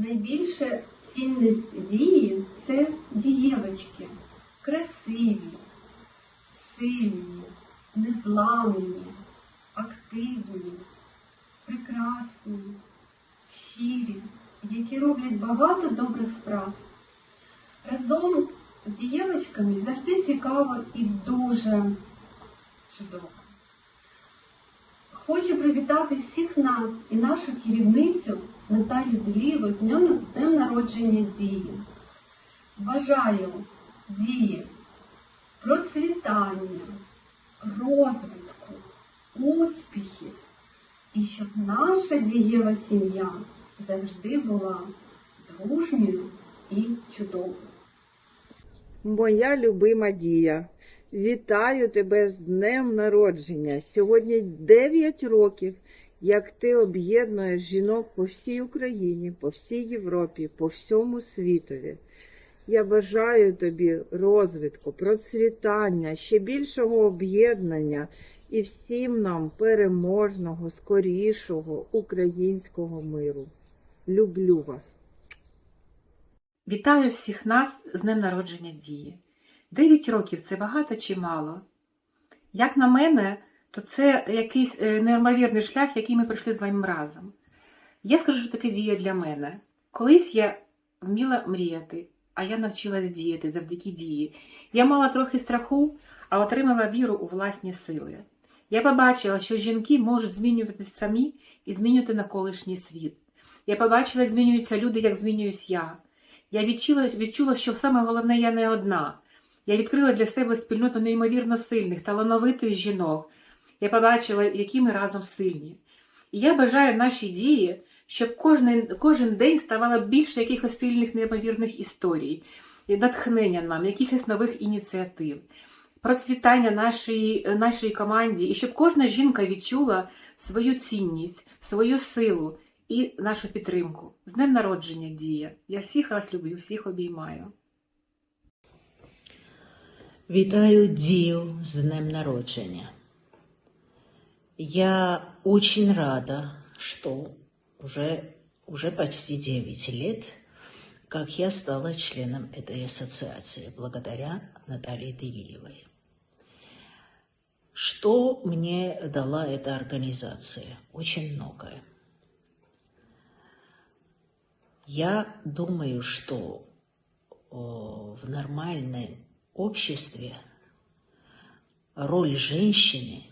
Найбільша цінність дії це дієвочки. Красиві, сильні, незламні, активні, прекрасні, щирі, які роблять багато добрих справ. Разом з дієвочками завжди цікаво і дуже чудово. Хочу привітати всіх нас і нашу керівницю Наталію Делієву днем, днем народження дії. Бажаю дії процвітання, розвитку, успіхів і щоб наша дієва сім'я завжди була дружньою і чудовою. Моя любима дія, вітаю тебе з днем народження. Сьогодні 9 років, як ти об'єднуєш жінок по всій Україні, по всій Європі, по всьому світові. Я бажаю тобі розвитку, процвітання, ще більшого об'єднання і всім нам переможного, скорішого українського миру. Люблю вас. Вітаю всіх нас з днем народження Дії. Дев'ять років це багато чи мало? Як на мене, то це якийсь е, неймовірний шлях, який ми пройшли з вами разом. Я скажу, що таке дія для мене. Колись я вміла мріяти, а я навчилась діяти завдяки дії. Я мала трохи страху, а отримала віру у власні сили. Я побачила, що жінки можуть змінюватися самі і змінювати навколишній світ. Я побачила, як змінюються люди, як змінююсь я. Я відчула, відчула, що саме головне я не одна. Я відкрила для себе спільноту неймовірно сильних, талановитих жінок. Я побачила, які ми разом сильні. І я бажаю нашій дії, щоб кожен, кожен день ставало більше якихось сильних неймовірних історій, натхнення нам, якихось нових ініціатив, процвітання нашої, нашої команді, і щоб кожна жінка відчула свою цінність, свою силу і нашу підтримку. З днем народження, Дія. Я всіх вас люблю, всіх обіймаю. Вітаю Дію з днем народження. Я очень рада, что уже, уже почти 9 лет, как я стала членом этой ассоциации, благодаря Наталье Девилевой. Что мне дала эта организация? Очень многое. Я думаю, что в нормальном обществе роль женщины –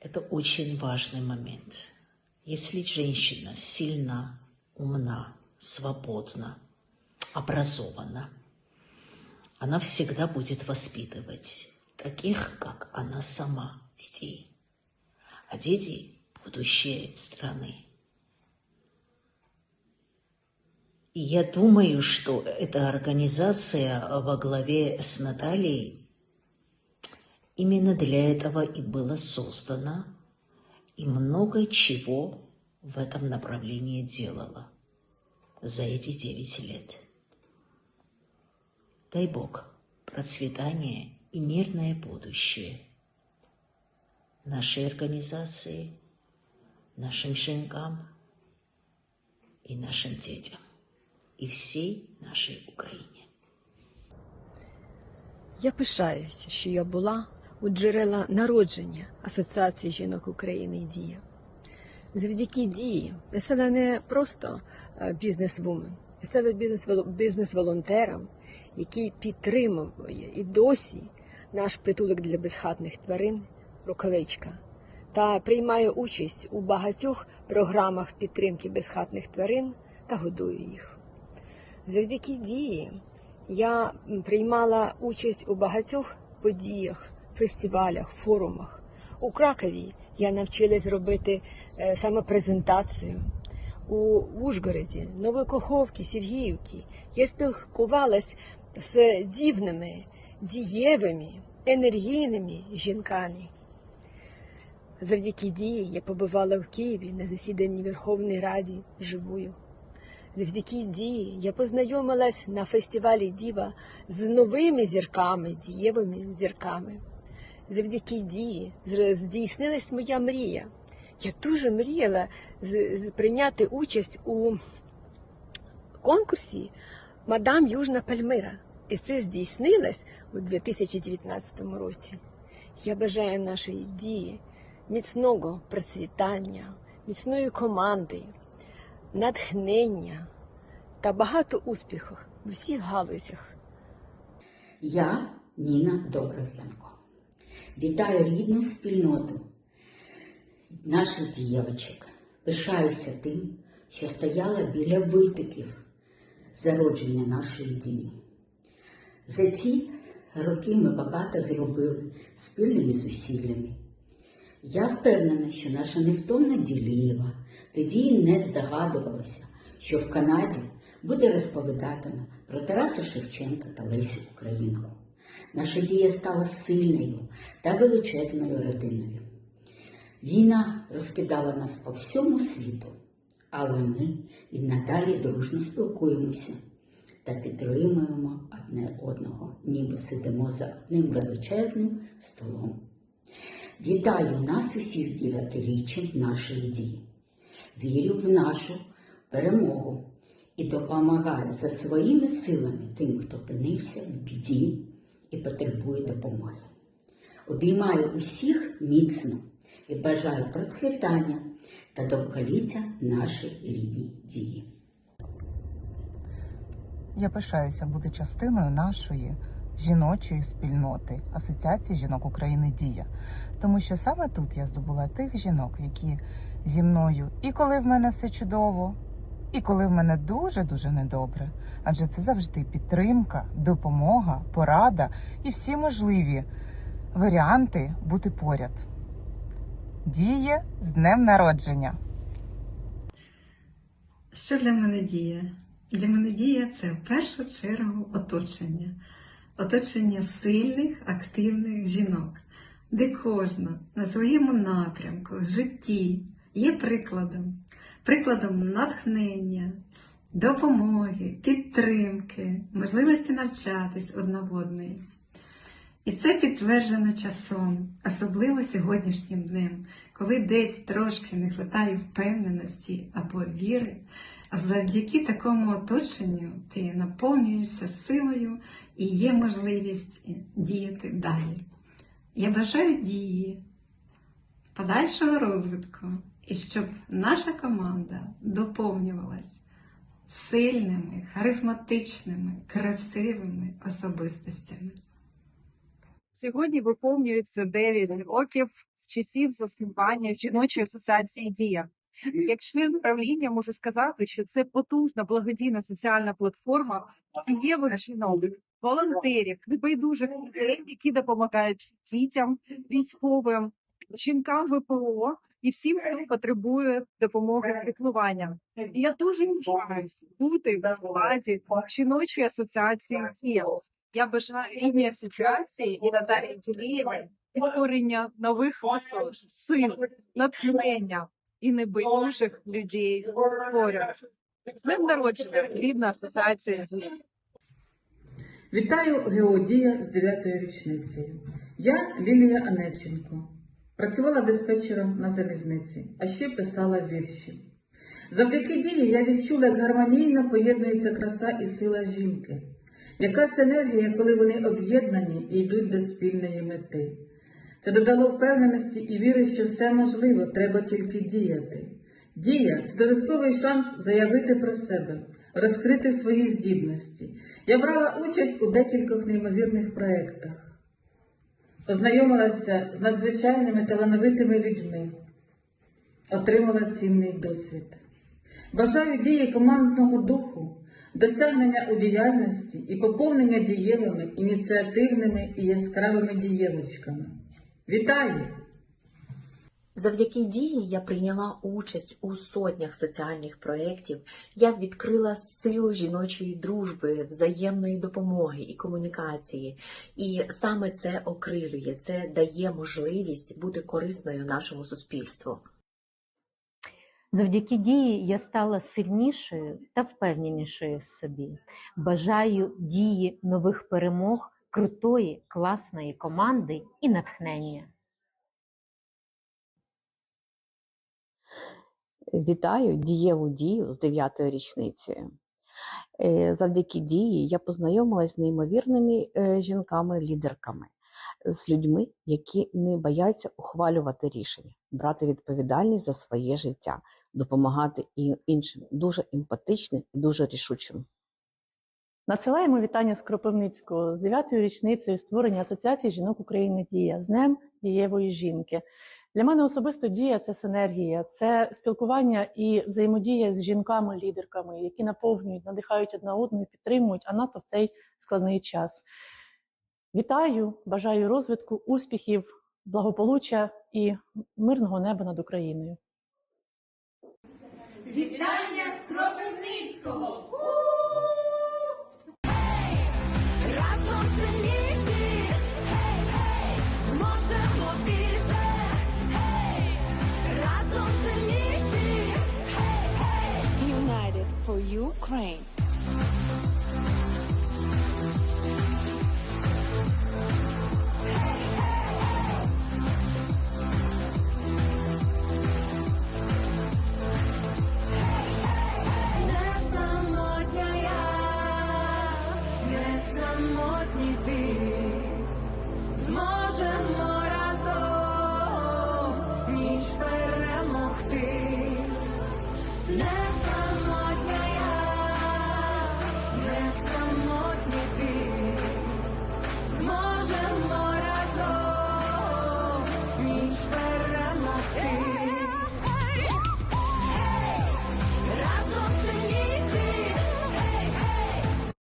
это очень важный момент. Если женщина сильна, умна, свободна, образована, она всегда будет воспитывать таких, как она сама, детей. А дети – будущее страны. И я думаю, что эта организация во главе с Натальей именно для этого и была создана, и много чего в этом направлении делала за эти девять лет. Дай Бог процветание и мирное будущее нашей организации, нашим женкам и нашим детям і всій нашій Україні. Я пишаюся, що я була У джерела народження Асоціації жінок України Дія. Завдяки дії я стала не просто е, бізнес-вумен, бізнес- бізнес-волонтером, який підтримує і досі наш притулок для безхатних тварин рукавичка та приймає участь у багатьох програмах підтримки безхатних тварин та годую їх. Завдяки дії я приймала участь у багатьох подіях, фестивалях, форумах. У Кракові я навчилась робити е, саме презентацію. У Ужгороді, Новокоховці, Сергіївці я спілкувалась з дивними, дієвими, енергійними жінками. Завдяки дії я побувала в Києві на засіданні Верховної Ради живою. Завдяки дії я познайомилась на фестивалі Діва з новими зірками, дієвими зірками. Завдяки дії здійснилась моя мрія. Я дуже мріяла прийняти участь у конкурсі Мадам Южна Пальмира. І це здійснилось у 2019 році. Я бажаю нашої дії міцного процвітання, міцної команди, натхнення та багато успіхів у всіх галузях. Я Ніна Добров'янко. Вітаю рідну спільноту наших дівчаток. Пишаюся тим, що стояла біля витоків зародження нашої дії. За ці роки ми багато зробили спільними зусиллями. Я впевнена, що наша невтомна діліва тоді не здогадувалася, що в Канаді буде розповідатиме про Тараса Шевченка та Лесю Українку. Наша дія стала сильною та величезною родиною. Війна розкидала нас по всьому світу, але ми і надалі дружно спілкуємося та підтримуємо одне одного, ніби сидимо за одним величезним столом. Вітаю нас усіх дев'ятиріччям нашої дії. Вірю в нашу перемогу і допомагаю за своїми силами тим, хто опинився в біді і потребує допомоги. Обіймаю усіх міцно і бажаю процвітання та довголіття нашій рідній дії. Я пишаюся бути частиною нашої жіночої спільноти Асоціації жінок України Дія, тому що саме тут я здобула тих жінок, які зі мною і коли в мене все чудово, і коли в мене дуже дуже недобре. Адже це завжди підтримка, допомога, порада і всі можливі варіанти бути поряд. Діє з днем народження! Що для мене діє? Для мене діє це в першу чергу оточення. Оточення сильних, активних жінок, де кожна на своєму напрямку в житті є прикладом, прикладом натхнення, допомоги, підтримки, можливості навчатись одна в одної. І це підтверджено часом, особливо сьогоднішнім днем, коли десь трошки не вистачає впевненості або віри, а завдяки такому оточенню ти наповнюєшся силою і є можливість діяти далі. Я бажаю дії, подальшого розвитку, і щоб наша команда доповнювалась сильними, харизматичними, красивими особистостями. Сьогодні виповнюється 9 років з часів заснування жіночої асоціації Дія. Як член правління можу сказати, що це потужна благодійна соціальна платформа дієвих жінок, волонтерів, небайдужих людей, які допомагають дітям, військовим, жінкам ВПО і всім, хто потребує допомоги піклування. І я дуже пишаюсь бути в складі жіночої асоціації Дія. Я бажаю рідній асоціації і Наталії Ділієвої створення нових висот, сил, натхнення і небайдужих людей поряд. З ним народження рідна асоціація Дія. Вітаю Геодія з 9-ї річниці. Я Лілія Анеченко. Працювала диспетчером на залізниці, а ще писала вірші. Завдяки дії я відчула, як гармонійно поєднується краса і сила жінки. Якась енергія, коли вони об'єднані і йдуть до спільної мети. Це додало впевненості і віри, що все можливо, треба тільки діяти. Дія це додатковий шанс заявити про себе, розкрити свої здібності. Я брала участь у декількох неймовірних проєктах, познайомилася з надзвичайними талановитими людьми, отримала цінний досвід. Бажаю дії командного духу, досягнення у діяльності і поповнення дієвими, ініціативними і яскравими дієвочками. Вітаю! Завдяки дії я прийняла участь у сотнях соціальних проєктів. Я відкрила силу жіночої дружби, взаємної допомоги і комунікації. І саме це окрилює, це дає можливість бути корисною нашому суспільству. Завдяки дії я стала сильнішою та впевненішою в собі. Бажаю дії нових перемог, крутої, класної команди і натхнення. Вітаю дієву дію з 9-ю річницею. Завдяки дії я познайомилась з неймовірними е, жінками-лідерками, з людьми, які не бояться ухвалювати рішення, брати відповідальність за своє життя, допомагати іншим, дуже емпатичним і дуже рішучим. Надсилаємо вітання з Кропивницького з 9-ю річницею створення Асоціації жінок України Дія з Днем дієвої жінки. Для мене особисто дія це синергія, це спілкування і взаємодія з жінками-лідерками, які наповнюють, надихають одна одну і підтримують, а НАТО в цей складний час. Вітаю, бажаю розвитку, успіхів, благополуччя і мирного неба над Україною. Вітання з Кропивницького! For Ukraine.